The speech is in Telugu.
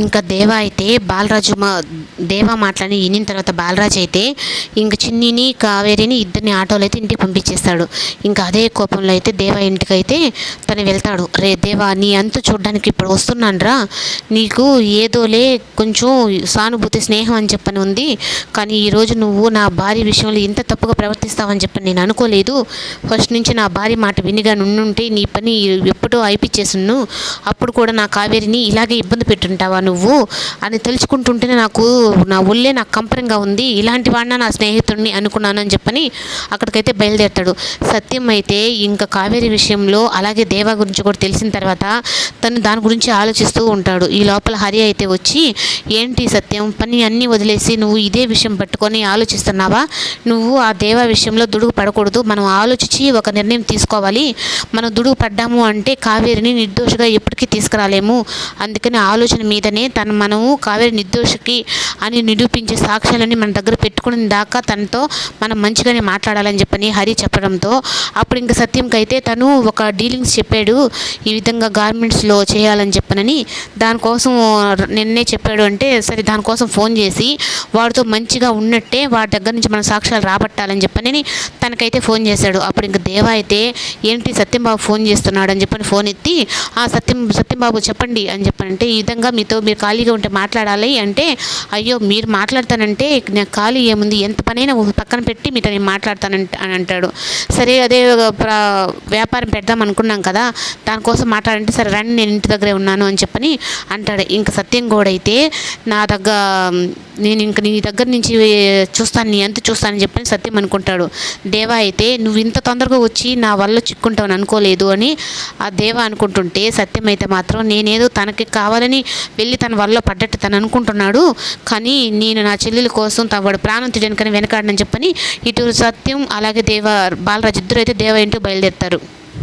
ఇంకా దేవ అయితే బాలరాజు మా దేవ మాటలని వినిన తర్వాత బాలరాజు అయితే ఇంక చిన్నిని కావేరిని ఇద్దరిని ఆటోలో అయితే ఇంటికి పంపించేస్తాడు. ఇంకా అదే కోపంలో అయితే దేవ ఇంటికి అయితే తను వెళ్తాడు. రే దేవా నీ అంత చూడడానికి ఇప్పుడు వస్తున్నానరా. నీకు ఏదోలే కొంచెం సానుభూతి స్నేహం అని చెప్పని ఉంది. కానీ ఈరోజు నువ్వు నా భార్య విషయంలో ఇంత తప్పుగా ప్రవర్తిస్తావని చెప్పని నేను అనుకోలేదు. ఫస్ట్ నుంచి నా భార్య మాట వినిగా నుండుంటే నీ పని ఎప్పుడో అయిపించేసును అప్పుడు కూడా నా కావేరిని ఇలాగే ఇబ్బంది పెట్టుంటావా నువ్వు అని తెలుసుకుంటుంటేనే నాకు నా ఒళ్ళే నాకు కంపరంగా ఉంది. ఇలాంటి వాడిన నా స్నేహితుడిని అనుకున్నాను అని చెప్పని అక్కడికైతే బయలుదేరుతాడు. సత్యం అయితే ఇంకా కావేరి విషయంలో అలాగే దేవా గురించి కూడా తెలిసిన తర్వాత తను దాని గురించి ఆలోచిస్తూ ఉంటాడు. ఈ లోపల హరి అయితే వచ్చి ఏంటి సత్యం? పని అన్నీ వదిలేసి నువ్వు ఇదే విషయం పట్టుకొని ఆలోచిస్తున్నావా? నువ్వు ఆ దేవా విషయంలో దుడుగు పడకూడదు. మనం ఆలోచించి ఒక నిర్ణయం తీసుకోవాలి. మనం దుడుగు పడ్డాము అంటే కావేరిని నిర్దోషిగా ఎప్పటికీ తీసుకురాలేము. అందుకని ఆలోచన మీద మీదనే తను మనము కావేరి నిర్దోషికి అని నిరూపించే సాక్ష్యాలని మన దగ్గర పెట్టుకున్న దాకా తనతో మనం మంచిగానే మాట్లాడాలని చెప్పని హరి చెప్పడంతో అప్పుడు ఇంకా సత్యంకి అయితే తను ఒక డీలింగ్స్ చెప్పాడు ఈ విధంగా గార్మెంట్స్లో చేయాలని చెప్పనని. దానికోసం నిన్నే చెప్పాడు అంటే సరే దానికోసం ఫోన్ చేసి వాడితో మంచిగా ఉన్నట్టే వాడి దగ్గర నుంచి మన సాక్ష్యాలు రాబట్టాలని చెప్పని తనకైతే ఫోన్ చేశాడు. అప్పుడు ఇంకా దేవ అయితే ఏంటి సత్యంబాబు ఫోన్ చేస్తున్నాడు అని చెప్పని ఫోన్ ఎత్తి ఆ సత్యం సత్యంబాబు చెప్పండి అని చెప్పనంటే ఈ విధంగా మీతో మీరు ఖాళీగా ఉంటే మాట్లాడాలి అంటే అయ్యో మీరు మాట్లాడతానంటే నాకు ఖాళీ ఏముంది? ఎంత పనైనా పక్కన పెట్టి మీతో నేను మాట్లాడతానంట అని అంటాడు. సరే అదే వ్యాపారం పెడదాం అనుకున్నాం కదా దానికోసం మాట్లాడంటే సరే రండి నేను ఇంటి దగ్గరే ఉన్నాను అని చెప్పని అంటాడు. ఇంకా సత్యం కూడా అయితే నా దగ్గర నేను ఇంక నీ దగ్గర నుంచి చూస్తాను నీ ఎంత చూస్తానని చెప్పని సత్యం అనుకుంటాడు. దేవా అయితే నువ్వు ఇంత తొందరగా వచ్చి నా వల్ల చిక్కుంటావని అనుకోలేదు అని ఆ దేవ అనుకుంటుంటే సత్యం అయితే మాత్రం నేనేదో తనకి కావాలని వెళ్ళి తన వల్ల పడ్డట్టు తను అనుకుంటున్నాడు కానీ నేను నా చెల్లెల కోసం తన వాడు ప్రాణం తీయడానికని వెనకాడనని చెప్పని ఇటు సత్యం అలాగే దేవ బాలరాజు ఇద్దరు అయితే దేవ ఇంటూ బయలుదేరుతారు.